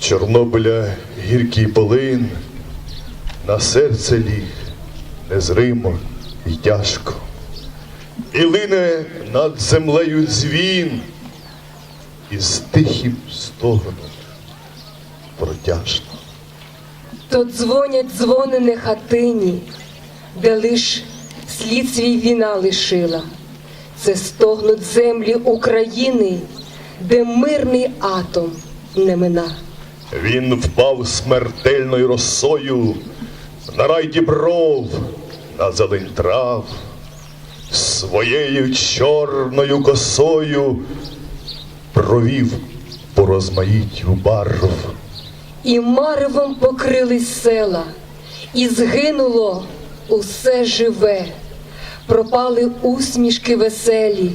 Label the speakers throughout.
Speaker 1: Чорнобиля гіркий полин, на серце ліг незримо й тяжко. І лине над землею дзвін, і з тихим стогоном протяжно.
Speaker 2: То дзвонять дзвони не хатині, де лиш слід свій віна лишила. Це стогнуть землі України, де мирний атом не мина.
Speaker 1: Він впав смертельною росою на рай дібров, на зелень трав, своєю чорною косою провів по розмаїттю барв.
Speaker 2: І маревом покрились села, і згинуло усе живе, пропали усмішки веселі,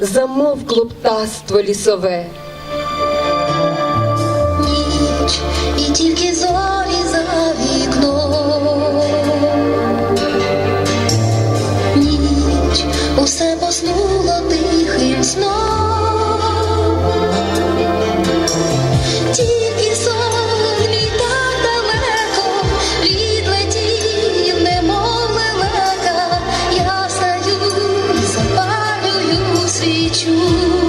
Speaker 2: замовкло птаство лісове.
Speaker 3: ніч, і тільки зорі за вікном. Ніч, усе поснуло тихим сном.
Speaker 2: 住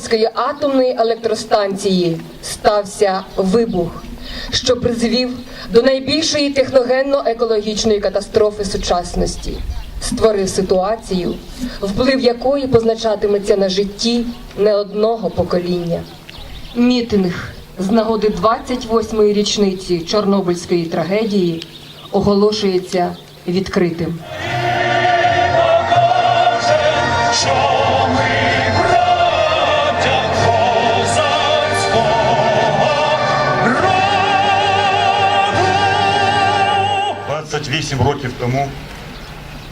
Speaker 2: Чорнобильської атомної електростанції стався вибух, що призвів до найбільшої техногенно-екологічної катастрофи сучасності, створив ситуацію, вплив якої позначатиметься на житті не одного покоління. Мітинг з нагоди 28-ї річниці Чорнобильської трагедії оголошується відкритим.
Speaker 4: 28 років тому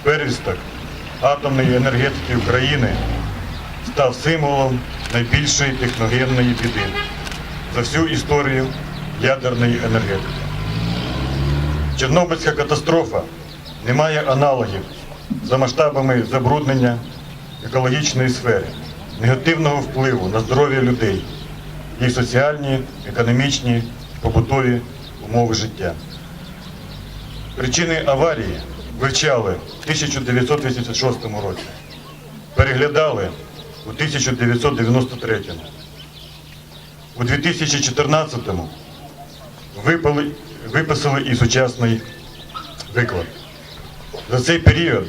Speaker 4: первісток атомної енергетики України став символом найбільшої техногенної біди за всю історію ядерної енергетики. Чорнобильська катастрофа не має аналогів за масштабами забруднення екологічної сфери, негативного впливу на здоров'я людей, їх соціальні, економічні, побутові умови життя. Причини аварії вивчали в 1986 році, переглядали у 1993. У 2014-му випали- виписали і сучасний виклад. За цей період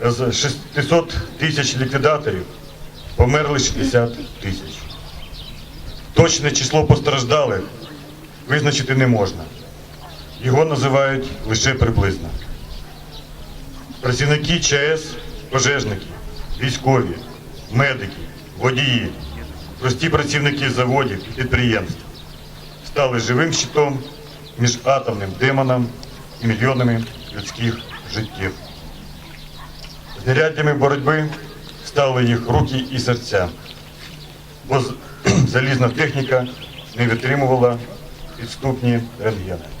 Speaker 4: з 600 тисяч ліквідаторів померли 60 тисяч. Точне число постраждалих визначити не можна. Його називають лише приблизно. Працівники ЧАЕС, пожежники, військові, медики, водії, прості працівники заводів і підприємств стали живим щитом між атомним демоном і мільйонами людських життів. Знаряддями боротьби стали їх руки і серця, бо залізна техніка не витримувала підступні рентгени.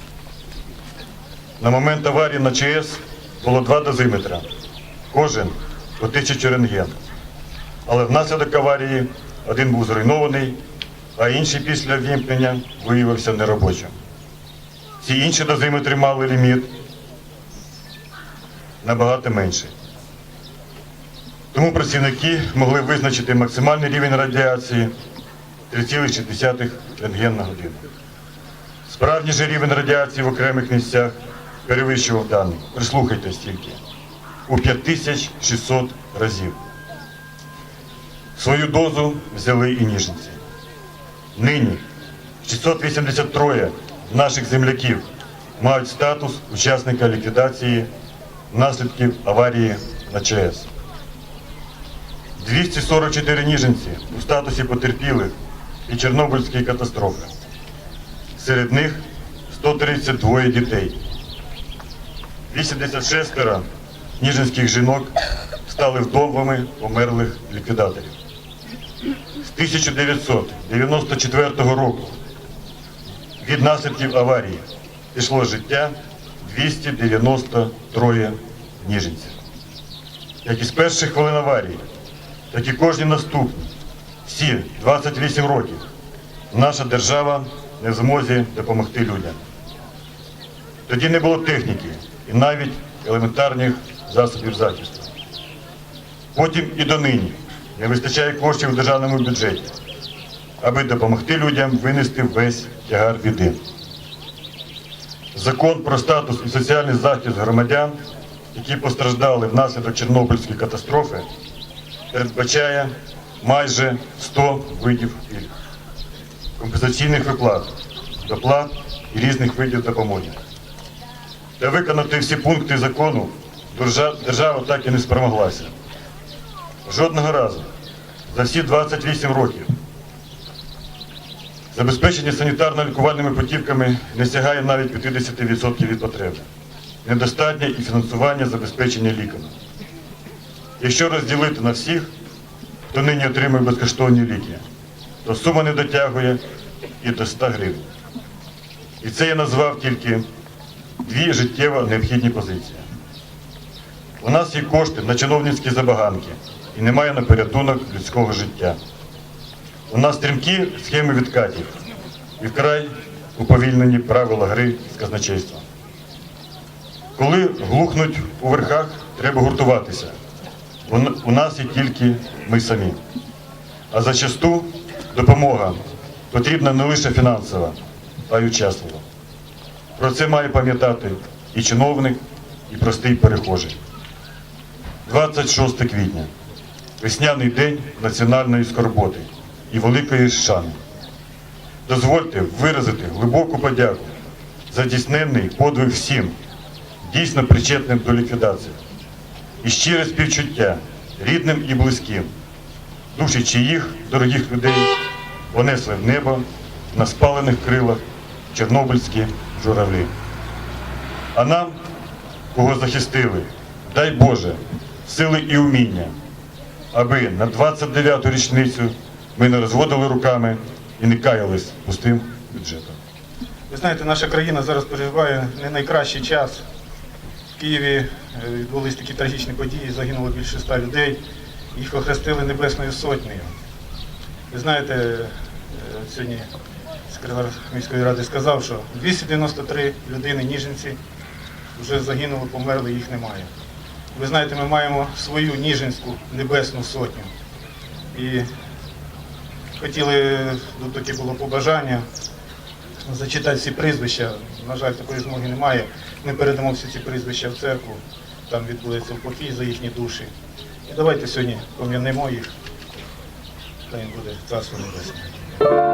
Speaker 4: На момент аварії на ЧАЕС було два дозиметра, кожен по тисячу рентген. Але внаслідок аварії один був зруйнований, а інший після вімкнення виявився неробочим. Ці інші дозиметри мали ліміт набагато менший. Тому працівники могли визначити максимальний рівень радіації 3,6 рентген на годину. Справжній же рівень радіації в окремих місцях перевищував даний. Прислухайтесь тільки у 5600 разів. Свою дозу взяли і ніженці. Нині 683 наших земляків мають статус учасника ліквідації наслідків аварії на ЧАЕС. 244 ніженці у статусі потерпілих від Чорнобильської катастрофи. Серед них 132 дітей. 86 ніжинських жінок стали вдовами померлих ліквідаторів. З 1994 року від наслідків аварії пішло життя 293 ніженців. Як із перших хвилин аварії, так і кожні наступні, всі 28 років, наша держава не в змозі допомогти людям. Тоді не було техніки і навіть елементарних засобів захисту. Потім і донині не вистачає коштів у державному бюджеті, аби допомогти людям винести весь тягар біди. Закон про статус і соціальний захист громадян, які постраждали внаслідок Чорнобильської катастрофи, передбачає майже 100 видів пільг, компенсаційних виплат, доплат і різних видів допомоги. Та виконати всі пункти закону держава так і не спромоглася. Жодного разу за всі 28 років забезпечення санітарно-лікувальними путівками не сягає навіть 50% від потреби. Недостатнє і фінансування забезпечення ліками. Якщо розділити на всіх, хто нині отримує безкоштовні ліки, то сума не дотягує і до 100 гривень. І це я назвав тільки дві життєво необхідні позиції. У нас є кошти на чиновницькі забаганки і немає на порятунок людського життя. У нас стрімкі схеми відкатів і вкрай уповільнені правила гри з казначейством. Коли глухнуть у верхах, треба гуртуватися. У нас є тільки ми самі. А зачасту допомога потрібна не лише фінансова, а й учаслива. Про це має пам'ятати і чиновник, і простий перехожий. 26 квітня весняний день національної скорботи і великої шани. Дозвольте виразити глибоку подяку за здійсненний подвиг всім, дійсно причетним до ліквідації, і щире співчуття рідним і близьким, душі чиїх дорогих людей понесли в небо на спалених крилах чорнобильські журавлі. А нам, кого захистили, дай Боже, сили і уміння, аби на 29-ту річницю ми не розводили руками і не каялись пустим бюджетом.
Speaker 5: Ви знаєте, наша країна зараз переживає не найкращий час. В Києві е, відбулись такі трагічні події, загинуло більше ста людей, їх охрестили Небесною Сотнею. Ви знаєте, е, сьогодні секретар міської ради сказав, що 293 людини ніженці вже загинули, померли, їх немає. Ви знаєте, ми маємо свою Ніжинську Небесну Сотню. І хотіли, ну, таке було побажання, зачитати всі прізвища. На жаль, такої змоги немає. Ми передамо всі ці прізвища в церкву, там відбудеться упокій за їхні душі. І давайте сьогодні пом'янемо їх. Та їм буде царство небесне.